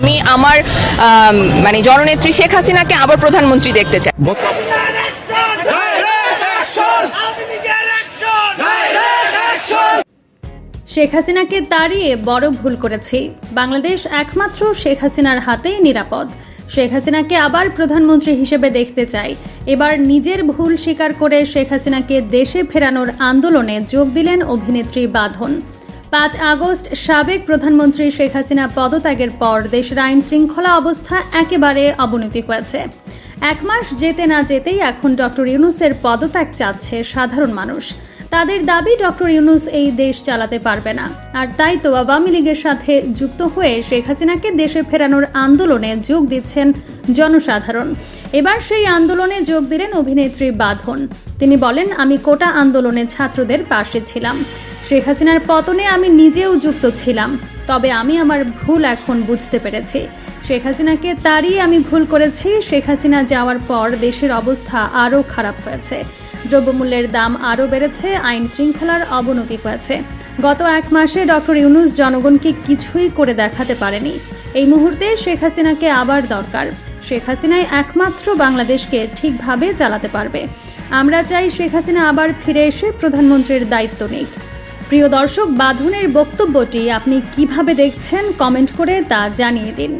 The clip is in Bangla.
আমি আমার মানে জননেত্রী শেখ হাসিনাকে আবার প্রধানমন্ত্রী দেখতে চাই। শেখ হাসিনাকে তাড়িয়ে বড় ভুল করেছি। বাংলাদেশ একমাত্র শেখ হাসিনার হাতেই নিরাপদ। শেখ হাসিনাকে আবার প্রধানমন্ত্রী হিসেবে দেখতে চাই। এবার নিজের ভুল স্বীকার করে শেখ হাসিনাকে দেশে ফেরানোর আন্দোলনে যোগ দিলেন অভিনেত্রী বাঁধন। পাঁচ আগস্ট সাবেক প্রধানমন্ত্রী শেখ হাসিনা পদত্যাগের পর দেশের আইন শৃঙ্খলা অবস্থা একেবারে অবনতি হয়েছে। এক মাস যেতে না যেতেই এখন ডক্টর ইউনুসের পদত্যাগ চাচ্ছে সাধারণ মানুষ। তাদের দাবি, ডক্টর ইউনুস এই দেশ চালাতে পারবে না। আর তাই তো আওয়ামী লীগের সাথে যুক্ত হয়ে শেখ হাসিনাকে দেশে ফেরানোর আন্দোলনে যোগ দিচ্ছেন জনসাধারণ। এবার সেই আন্দোলনে যোগ দিলেন অভিনেত্রী বাঁধন। তিনি বলেন, আমি কোটা আন্দোলনে ছাত্রদের পাশে ছিলাম। শেখ হাসিনার পতনে আমি নিজেও যুক্ত ছিলাম। তবে আমি আমার ভুল এখন বুঝতে পেরেছি। শেখ হাসিনাকে তারই আমি ভুল করেছি। শেখ হাসিনা যাওয়ার পর দেশের অবস্থা আরও খারাপ হয়েছে। দ্রব্যমূল্যের দাম আরও বেড়েছে। আইন শৃঙ্খলার অবনতি হয়েছে। গত এক মাসে ডক্টর ইউনুস জনগণকে কিছুই করে দেখাতে পারেনি। এই মুহূর্তে শেখ হাসিনাকে আবার দরকার। শেখ হাসিনাই একমাত্র বাংলাদেশকে ঠিকভাবে চালাতে পারবে। আমরা চাই শেখ হাসিনা আবার ফিরে এসে প্রধানমন্ত্রীর দায়িত্ব নিক। প্রিয় দর্শক, বাঁধনের বক্তব্যটি আপনি কীভাবে দেখছেন কমেন্ট করে তা জানিয়ে দিন।